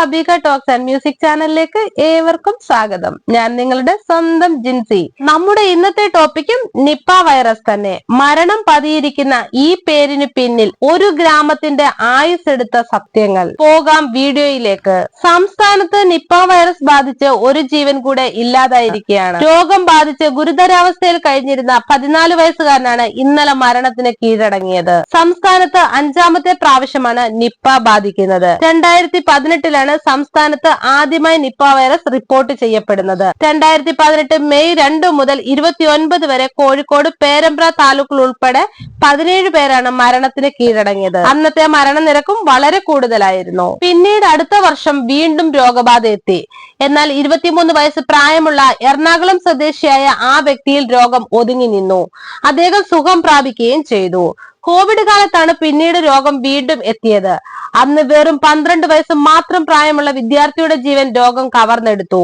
അബിക talks and music ചാനലിലേക്ക് ഏവർക്കും സ്വാഗതം. ഞാൻ നിങ്ങളുടെ സ്വന്തം ജിൻസി. നമ്മുടെ ഇന്നത്തെ ടോപ്പിക്കും നിപ്പ വൈറസ് തന്നെ. മരണം പതിയിരിക്കുന്ന ഈ പേരിന് പിന്നിൽ ഒരു ഗ്രാമത്തിന്റെ ആയുസ് എടുത്ത സത്യങ്ങൾ. പോകാം വീഡിയോയിലേക്ക്. സംസ്ഥാനത്ത് നിപ്പ വൈറസ് ബാധിച്ച് ഒരു ജീവൻ കൂടെ ഇല്ലാതായിരിക്കുകയാണ്. രോഗം ബാധിച്ച് ഗുരുതരാവസ്ഥയിൽ കഴിഞ്ഞിരുന്ന പതിനാല് വയസ്സുകാരനാണ് ഇന്നലെ മരണത്തിന് കീഴടങ്ങിയത്. സംസ്ഥാനത്ത് അഞ്ചാമത്തെ പ്രാവശ്യമാണ് നിപ്പ ബാധിക്കുന്നത്. രണ്ടായിരത്തി പതിനെട്ടിലാണ് സംസ്ഥാനത്ത് ആദ്യമായി നിപ്പ വൈറസ് റിപ്പോർട്ട് ചെയ്യപ്പെടുന്നത്. രണ്ടായിരത്തി പതിനെട്ട് മെയ് രണ്ട് മുതൽ ഇരുപത്തിയൊൻപത് വരെ കോഴിക്കോട് പേരമ്പ്ര താലൂക്കിൽ ഉൾപ്പെടെ പതിനേഴ് പേരാണ് മരണത്തിന് കീഴടങ്ങിയത്. അന്നത്തെ മരണനിരക്കും വളരെ കൂടുതലായിരുന്നു. പിന്നീട് അടുത്ത വർഷം വീണ്ടും രോഗബാധ എത്തി. എന്നാൽ ഇരുപത്തിമൂന്ന് വയസ്സ് പ്രായമുള്ള എറണാകുളം സ്വദേശിയായ ആ വ്യക്തിയിൽ രോഗം ഒതുങ്ങി നിന്നു. അദ്ദേഹം സുഖം പ്രാപിക്കുകയും ചെയ്തു. കോവിഡ് കാലത്താണ് പിന്നീട് രോഗം വീണ്ടും എത്തിയത്. അന്ന് വെറും പന്ത്രണ്ട് വയസ്സ് മാത്രം പ്രായമുള്ള വിദ്യാർത്ഥിയുടെ ജീവൻ രോഗം കവർന്നെടുത്തു.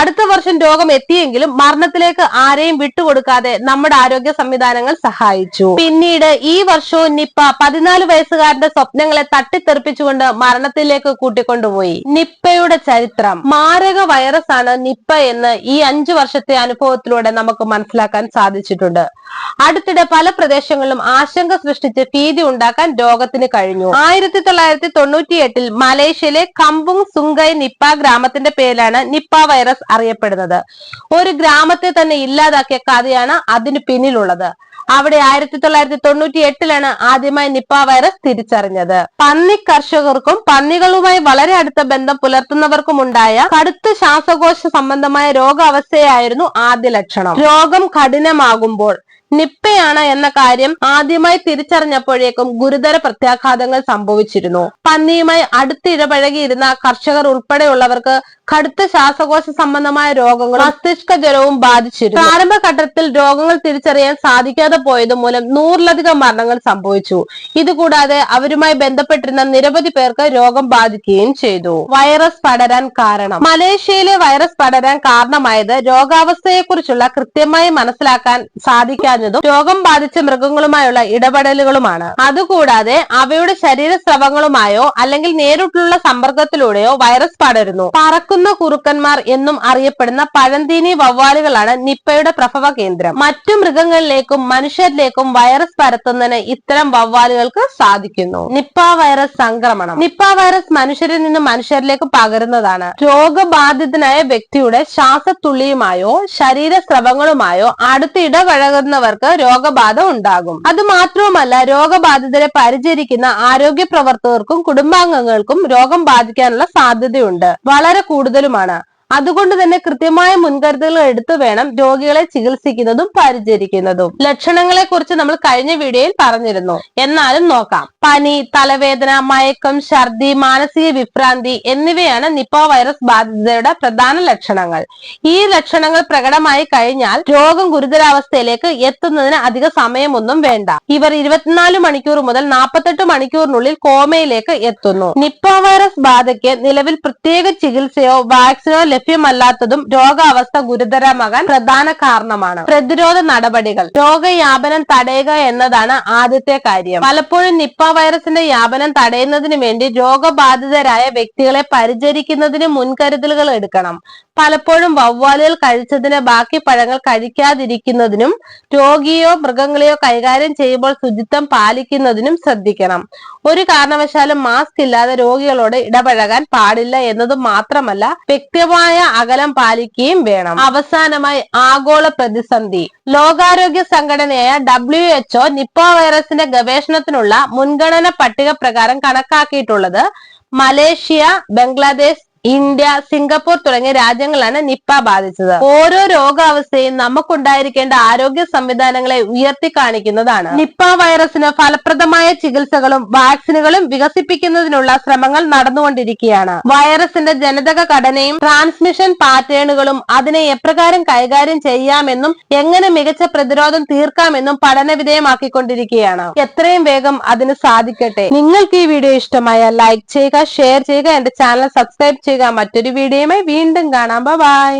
അടുത്ത വർഷം രോഗം എത്തിയെങ്കിലും മരണത്തിലേക്ക് ആരെയും വിട്ടുകൊടുക്കാതെ നമ്മുടെ ആരോഗ്യ സംവിധാനങ്ങൾ സഹായിച്ചു. പിന്നീട് ഈ വർഷവും നിപ്പ പതിനാല് വയസ്സുകാരന്റെ സ്വപ്നങ്ങളെ തട്ടിത്തെറിപ്പിച്ചുകൊണ്ട് മരണത്തിലേക്ക് കൂട്ടിക്കൊണ്ടുപോയി. നിപ്പയുടെ ചരിത്രം. മാരക വൈറസ് ആണ് നിപ്പ എന്ന് ഈ അഞ്ചു വർഷത്തെ അനുഭവത്തിലൂടെ നമുക്ക് മനസ്സിലാക്കാൻ സാധിച്ചിട്ടുണ്ട്. അടുത്തിടെ പല പ്രദേശങ്ങളിലും ആശങ്ക സൃഷ്ടിച്ച് ഭീതി ഉണ്ടാക്കാൻ രോഗത്തിന് കഴിഞ്ഞു. ആയിരത്തി തൊള്ളായിരത്തി തൊണ്ണൂറ്റി എട്ടിൽ മലേഷ്യയിലെ കമ്പുങ് സുങ്കൈ നിപ്പ ഗ്രാമത്തിന്റെ പേരിലാണ് നിപ്പ വൈറസ് അറിയപ്പെടുന്നത്. ഒരു ഗ്രാമത്തെ തന്നെ ഇല്ലാതാക്കിയ കഥയാണ് അതിന് പിന്നിലുള്ളത്. അവിടെ ആയിരത്തി തൊള്ളായിരത്തി തൊണ്ണൂറ്റി എട്ടിലാണ് ആദ്യമായി നിപ്പ വൈറസ് തിരിച്ചറിഞ്ഞത്. പന്നി കർഷകർക്കും പന്നികളുമായി വളരെ അടുത്ത ബന്ധം പുലർത്തുന്നവർക്കും ഉണ്ടായ കടുത്ത ശ്വാസകോശ സംബന്ധമായ രോഗാവസ്ഥയായിരുന്നു ആദ്യ ലക്ഷണം. രോഗം കഠിനമാകുമ്പോൾ നിപ്പയാണ് എന്ന കാര്യം ആദ്യമായി തിരിച്ചറിഞ്ഞപ്പോഴേക്കും ഗുരുതര പ്രത്യാഘാതങ്ങൾ സംഭവിച്ചിരുന്നു. പന്നിയുമായി അടുത്തിടപഴകിയിരുന്ന കർഷകർ ഉൾപ്പെടെയുള്ളവർക്ക് കടുത്ത ശ്വാസകോശ സംബന്ധമായ രോഗങ്ങളും മസ്തിഷ്ക ജ്വരവും ബാധിച്ചിരുന്നു. പ്രാരംഭഘട്ടത്തിൽ രോഗങ്ങൾ തിരിച്ചറിയാൻ സാധിക്കാതെ പോയത് മൂലം നൂറിലധികം മരണങ്ങൾ സംഭവിച്ചു. ഇതുകൂടാതെ അവരുമായി ബന്ധപ്പെട്ടിരുന്ന നിരവധി പേർക്ക് രോഗം ബാധിക്കുകയും ചെയ്തു. വൈറസ് പടരാൻ കാരണം. മലേഷ്യയിലെ വൈറസ് പടരാൻ കാരണമായത് രോഗാവസ്ഥയെക്കുറിച്ചുള്ള കൃത്യമായി മനസ്സിലാക്കാൻ സാധിക്കാഞ്ഞതും രോഗം ബാധിച്ച മൃഗങ്ങളുമായുള്ള ഇടപെടലുകളുമാണ്. അതുകൂടാതെ അവയുടെ ശരീരസ്രവങ്ങളുമായോ അല്ലെങ്കിൽ നേരിട്ടുള്ള സമ്പർക്കത്തിലൂടെയോ വൈറസ് പടരുന്നു. പറക്കുന്ന കുറുക്കന്മാർ എന്നും അറിയപ്പെടുന്ന പഴന്തീനി വവ്വാലുകളാണ് നിപ്പയുടെ പ്രഭവ കേന്ദ്രം. മറ്റു മൃഗങ്ങളിലേക്കും മനുഷ്യരിലേക്കും വൈറസ് പരത്തുന്നതിന് ഇത്തരം വവ്വാലുകൾക്ക് സാധിക്കുന്നു. നിപ്പ വൈറസ് സംക്രമണം. നിപ്പ വൈറസ് മനുഷ്യരിൽ നിന്ന് മനുഷ്യരിലേക്ക് പകരുന്നതാണ്. രോഗബാധിതനായ വ്യക്തിയുടെ ശ്വാസത്തുള്ളിയുമായോ ശരീര സ്രവങ്ങളുമായോ അടുത്ത് ഇടപഴകുന്നവർക്ക് രോഗബാധ ഉണ്ടാകും. അത് മാത്രവുമല്ല രോഗബാധിതരെ പരിചരിക്കുന്ന ആരോഗ്യ പ്രവർത്തകർക്കും കുടുംബാംഗങ്ങൾക്കും രോഗം ബാധിക്കാനുള്ള സാധ്യതയുണ്ട്. വളരെ കൂടുതലുമാണ്. അതുകൊണ്ട് തന്നെ കൃത്യമായ മുൻകരുതലുകൾ എടുത്തു വേണം രോഗികളെ ചികിത്സിക്കുന്നതും പരിചരിക്കുന്നതും. ലക്ഷണങ്ങളെ കുറിച്ച് നമ്മൾ കഴിഞ്ഞ വീഡിയോയിൽ പറഞ്ഞിരുന്നു. എന്നാലും നോക്കാം. പനി തലവേദന മയക്കം ഛർദി മാനസിക വിഭ്രാന്തി എന്നിവയാണ് നിപ്പ വൈറസ് ബാധിതരുടെ പ്രധാന ലക്ഷണങ്ങൾ. ഈ ലക്ഷണങ്ങൾ പ്രകടമായി കഴിഞ്ഞാൽ രോഗം ഗുരുതരാവസ്ഥയിലേക്ക് എത്തുന്നതിന് അധിക സമയമൊന്നും വേണ്ട. ഇവർ ഇരുപത്തിനാല് മണിക്കൂർ മുതൽ നാൽപ്പത്തെട്ട് മണിക്കൂറിനുള്ളിൽ കോമയിലേക്ക് എത്തുന്നു. നിപ്പ വൈറസ് ബാധയ്ക്ക് നിലവിൽ പ്രത്യേക ചികിത്സയോ വാക്സിനോ ലഭ്യമല്ലാത്തതും രോഗാവസ്ഥ ഗുരുതരമാകാൻ പ്രധാന കാരണമാണ്. പ്രതിരോധ നടപടികൾ. രോഗവ്യാപനം തടയുക എന്നതാണ് ആദ്യത്തെ കാര്യം. പലപ്പോഴും നിപ്പ വൈറസിന്റെ വ്യാപനം തടയുന്നതിന് വേണ്ടി രോഗബാധിതരായ വ്യക്തികളെ പരിചരിക്കുന്നതിന് മുൻകരുതലുകൾ എടുക്കണം. പലപ്പോഴും വവ്വാലുകൾ കഴിച്ചതിന് ബാക്കി പഴങ്ങൾ കഴിക്കാതിരിക്കുന്നതിനും രോഗിയോ മൃഗങ്ങളെയോ കൈകാര്യം ചെയ്യുമ്പോൾ ശുചിത്വം പാലിക്കുന്നതിനും ശ്രദ്ധിക്കണം. ഒരു കാരണവശാലും മാസ്ക് ഇല്ലാതെ രോഗികളോട് ഇടപഴകാൻ പാടില്ല എന്നതും മാത്രമല്ല വ്യക്തമായ അകലം പാലിക്കുകയും വേണം. അവസാനമായി ആഗോള പ്രതിസന്ധി. ലോകാരോഗ്യ സംഘടനയായ ഡബ്ല്യു എച്ച്ഒ നിപ്പ വൈറസിന്റെ ഗവേഷണത്തിനുള്ള മുൻഗണന പട്ടിക പ്രകാരം കണക്കാക്കിയിട്ടുള്ളത് മലേഷ്യ ബംഗ്ലാദേശ് ഇന്ത്യ സിംഗപ്പൂർ തുടങ്ങിയ രാജ്യങ്ങളാണ് നിപ്പ ബാധിച്ചത്. ഓരോ രോഗാവസ്ഥയും നമുക്കുണ്ടായിരിക്കേണ്ട ആരോഗ്യ സംവിധാനങ്ങളെ ഉയർത്തി കാണിക്കുന്നതാണ് നിപ്പ വൈറസിന് ഫലപ്രദമായ ചികിത്സകളും വാക്സിനുകളും വികസിപ്പിക്കുന്നതിനുള്ള ശ്രമങ്ങൾ നടന്നുകൊണ്ടിരിക്കുകയാണ്. വൈറസിന്റെ ജനിതക ഘടനയും ട്രാൻസ്മിഷൻ പാറ്റേണുകളും അതിനെ എപ്രകാരം കൈകാര്യം ചെയ്യാമെന്നും എങ്ങനെ മികച്ച പ്രതിരോധം തീർക്കാമെന്നും പഠന വിധേയമാക്കിക്കൊണ്ടിരിക്കുകയാണ് എത്രയും വേഗം അതിന് സാധിക്കട്ടെ. നിങ്ങൾക്ക് ഈ വീഡിയോ ഇഷ്ടമായ ലൈക്ക് ചെയ്യുക ഷെയർ ചെയ്യുക എന്റെ ചാനൽ സബ്സ്ക്രൈബ് ചെയ്യുക മറ്റൊരു വീഡിയോയുമായി വീണ്ടും കാണാം. ബൈ